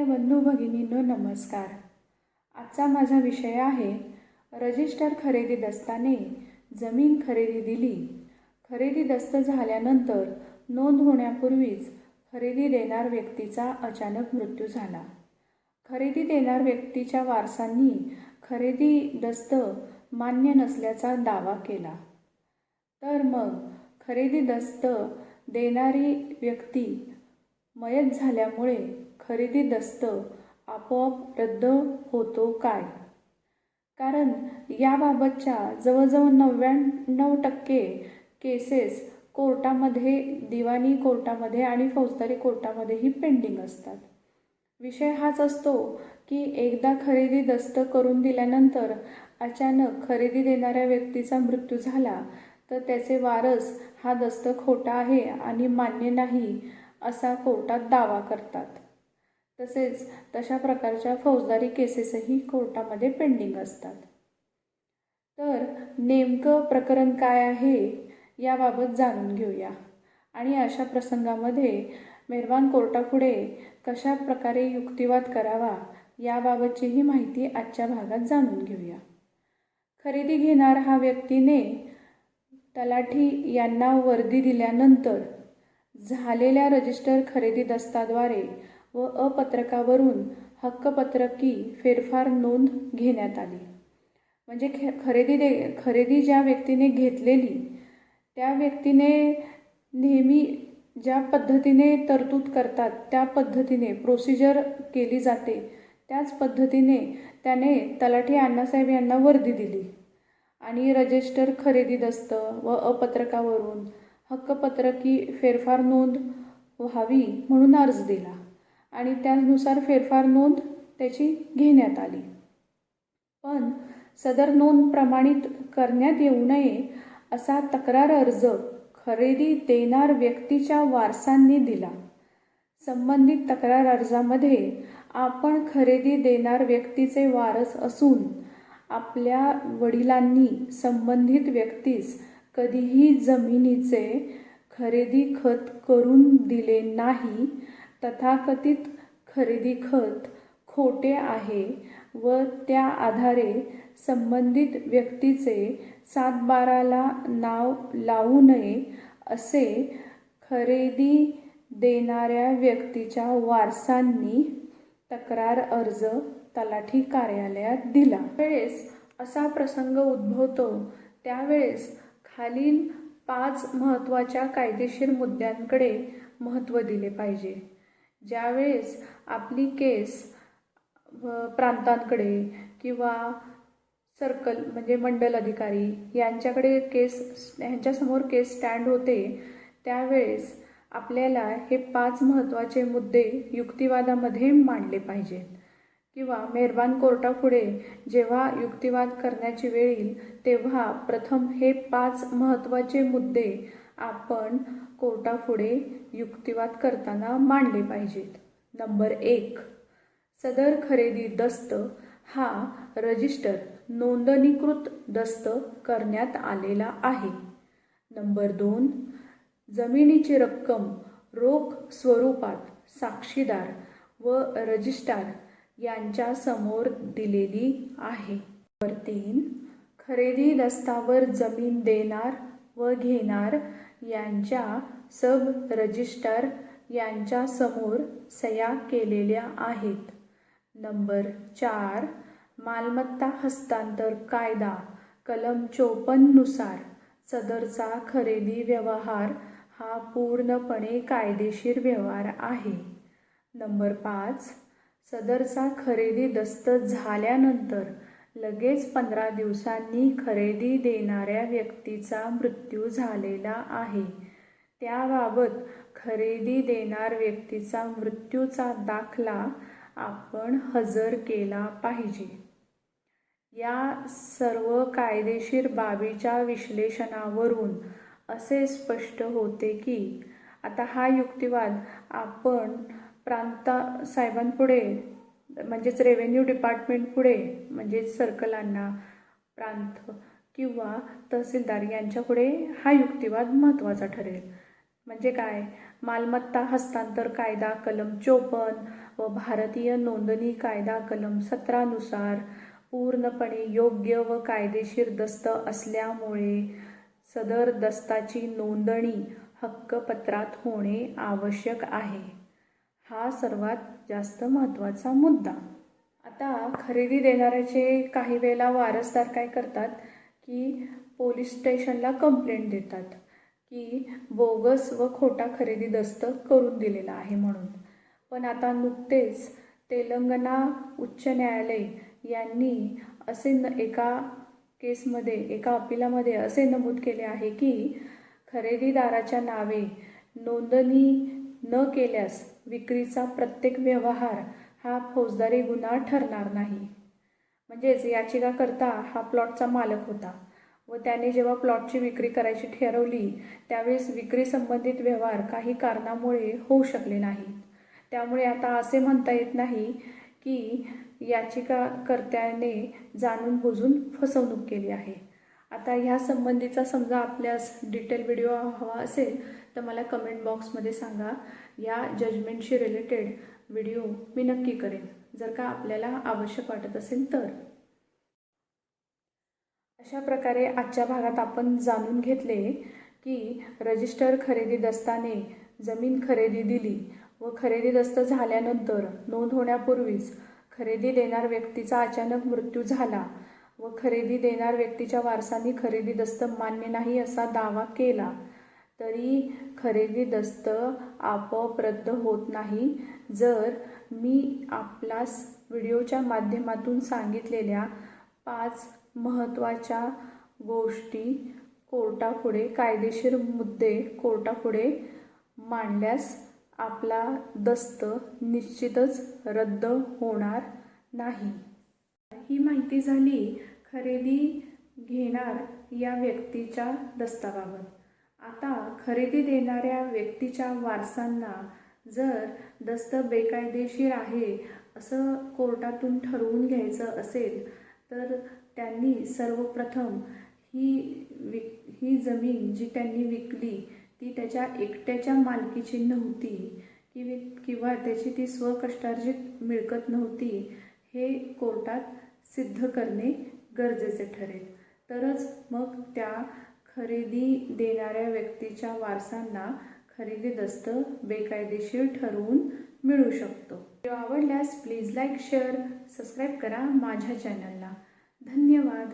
प्रिय बंधू भगिनींनो नमस्कार. आजचा माझा विषय आहे रजिस्टर खरेदी दस्ताने जमीन खरेदी दिली. खरेदी दस्त झाल्यानंतर नोंद होण्यापूर्वीच खरेदी देणार व्यक्तीचा अचानक मृत्यू झाला. खरेदी देणार व्यक्तीच्या वारसांनी खरेदी दस्त मान्य नसल्याचा दावा केला. तर मग खरेदी दस्त देणारी व्यक्ती मयत झाल्यामुळे खरेदी दस्त आपोआप रद्द होतो काय? कारण याबाबतच्या जवळजवळ नव्याण्णव टक्के केसेस कोर्टामध्ये दिवाणी कोर्टामध्ये आणि फौजदारी कोर्टामध्येही पेंडिंग असतात. विषय हाच असतो की एकदा खरेदी दस्त करून दिल्यानंतर अचानक खरेदी देणाऱ्या व्यक्तीचा मृत्यू झाला तर त्याचे वारस हा दस्त खोटा आहे आणि मान्य नाही असा कोर्टात दावा करतात. तसेच तशा प्रकारच्या फौजदारी केसेसही कोर्टामध्ये पेंडिंग असतात. तर नेमकं प्रकरण काय आहे याबाबत जाणून घेऊया. आणि अशा प्रसंगामध्ये मेहरबान कोर्टापुढे कशा प्रकारे युक्तिवाद करावा याबाबतचीही माहिती आजच्या भागात जाणून घेऊया. खरेदी घेणार हा व्यक्तीने तलाठी यांना वर्दी दिल्यानंतर झालेल्या रजिस्टर खरेदी दस्ताद्वारे व अपत्रकावरून हक्कपत्रकी फेरफार नोंद घेण्यात आली. म्हणजे खे खरेदी दे खरेदी ज्या व्यक्तीने घेतलेली त्या व्यक्तीने नेहमी ज्या पद्धतीने तरतूद करतात त्या पद्धतीने प्रोसिजर केली जाते त्याच पद्धतीने त्याने तलाठी अण्णासाहेब यांना वर्दी दिली. आणि रजिस्टर खरेदी दस्त व अपत्रकावरून हक्कपत्रकी फेरफार नोंद व्हावी म्हणून अर्ज दिला आणि त्यानुसार फेरफार नोंद त्याची घेण्यात आली. पण सदर नोंद प्रमाणित करण्यात येऊ नये असा तक्रार अर्ज खरेदी देणार व्यक्तीच्या वारसांनी दिला. संबंधित तक्रार अर्जामध्ये आपण खरेदी देणार व्यक्तीचे वारस असून आपल्या वडिलांनी संबंधित व्यक्तीस कधीही जमिनीचे खरेदी खत करून दिले नाही तथाकथित खरेदी खत खोटे आहे व त्या आधारे संबंधित व्यक्तीचे सातबाराला नाव लावू नये असे खरेदी देणाऱ्या व्यक्तीच्या वारसांनी तक्रार अर्ज तलाठी कार्यालयात दिला. वेळेस असा प्रसंग उद्भवतो त्यावेळेस खालील पाच महत्त्वाच्या कायदेशीर मुद्द्यांकडे महत्त्व दिले पाहिजे. ज्यावेळेस आपली केस प्रांतांकडे किंवा सर्कल म्हणजे मंडल अधिकारी यांच्याकडे केस यांच्यासमोर केस स्टँड होते त्यावेळेस आपल्याला हे पाच महत्त्वाचे मुद्दे युक्तिवादामध्ये मांडले पाहिजेत. किंवा मेहरबान कोर्टापुढे जेव्हा युक्तिवाद करण्याची वेळ येईल तेव्हा प्रथम हे पाच महत्त्वाचे मुद्दे आपण कोर्टापुढे युक्तिवाद करताना मांडले पाहिजेत. नंबर एक सदर खरेदी दस्त हा रजिस्टर नोंदणीकृत दस्त करण्यात आलेला आहे. नंबर दोन जमिनीची रक्कम रोख स्वरूपात साक्षीदार व रजिस्ट्रार यांच्या समोर दिलेली आहे. नंबर तीन खरेदी दस्तावर जमीन देणार व घेणार यांच्या सब रजिस्टर यांच्या समोर सया केलेल्या आहेत. नंबर चार मालमत्ता हस्तांतर कायदा कलम चोपन्ननुसार सदरचा खरेदी व्यवहार हा पूर्णपणे कायदेशीर व्यवहार आहे. नंबर पाच सदरचा खरेदी दस्त झाल्यानंतर लगेच पंधरा दिवसांनी खरेदी देणाऱ्या व्यक्तीचा मृत्यू झालेला आहे. त्याबाबत खरेदी देणार व्यक्तीचा मृत्यूचा दाखला आपण हजर केला पाहिजे. या सर्व कायदेशीर बाबीच्या विश्लेषणावरून असे स्पष्ट होते की आता हा युक्तिवाद आपण प्रांता साहेबांपुढे म्हणजेच रेव्हेन्यू डिपार्टमेंटपुढे म्हणजेच सर्कलांना प्रांत किंवा तहसीलदार यांच्यापुढे हा युक्तिवाद महत्त्वाचा ठरेल. म्हणजे काय? मालमत्ता हस्तांतर कायदा कलम चोपन्न व भारतीय नोंदणी कायदा कलम सतरानुसार पूर्णपणे योग्य व कायदेशीर दस्त असल्यामुळे सदर दस्ताची नोंदणी हक्कपत्रात होणे आवश्यक आहे. हा सर्वात जास्त महत्त्वाचा मुद्दा. आता खरेदी देणाऱ्याचे काही वेळेला वारसदार काय करतात की पोलीस स्टेशनला कंप्लेंट देतात की बोगस व खोटा खरेदी दस्त करून दिलेला आहे म्हणून. पण आता नुकतेच तेलंगणा उच्च न्यायालय यांनी असे न एका केसमध्ये एका अपिलामध्ये असे नमूद केले आहे की खरेदीदाराच्या नावे नोंदणी न केल्यास विक्रीचा प्रत्येक व्यवहार हा फौजदारी गुन्हा ठरणार नाही. म्हणजेच याचिकाकर्ता हा प्लॉटचा मालक होता व त्याने जेव्हा प्लॉटची विक्री करायची ठरवली त्यावेळेस विक्री संबंधित व्यवहार काही कारणामुळे होऊ शकले नाहीत. त्यामुळे आता असे म्हणता येत नाही की याचिकाकर्त्याने जाणून बुजून फसवणूक केली आहे. आता ह्या संबंधीचा समजा आपल्यास डिटेल व्हिडिओ हवा असेल तर मला कमेंट बॉक्समध्ये सांगा. या जजमेंटशी रिलेटेड व्हिडिओ मी नक्की करेन. जर का आपल्याला आवश्यक वाटत असेल तर. अशा प्रकारे आजच्या भागात आपण जाणून घेतले की रजिस्टर खरेदी दस्ताने जमीन खरेदी दिली व खरेदी दस्त झाल्यानंतर नोंद होण्यापूर्वीच खरेदी देणार व्यक्तीचा अचानक मृत्यू झाला व खरेदी देणार व्यक्तीच्या वारसांनी खरेदी दस्त मान्य नाही असा दावा केला. तरी खरेदी दस्त आपोआप रद्द होत नाही. जर मी आपलास व्हिडिओच्या माध्यमातून सांगितलेल्या पाच महत्त्वाच्या गोष्टी कोर्टापुढे कायदेशीर मुद्दे कोर्टापुढे मांडल्यास आपला दस्त निश्चितच रद्द होणार नाही. ही माहिती झाली. खरेदी घेणार या व्यक्तीच्या दस्ताबाबत आता खरेदी देणाऱ्या व्यक्तीच्या वारसांना जर दस्त बेकायदेशीर आहे असं कोर्टातून ठरवून घ्यायचं असेल तर त्यांनी सर्वप्रथम ही विक ही जमीन जी त्यांनी विकली ती त्याच्या एकट्याच्या मालकीची नव्हती किंवा किंवा त्याची ती स्वकष्टार्जित मिळकत नव्हती हे कोर्टात सिद्ध करणे गरजेचे ठरेल. तरच मग त्या खरेदी देणाऱ्या व्यक्तीच्या वारसांना खरेदी दस्त बेकायदेशीर ठरवून मिळू शकतो. व्हिडिओ आवडल्यास प्लीज लाईक शेअर सबस्क्राईब करा माझ्या चॅनलला. धन्यवाद.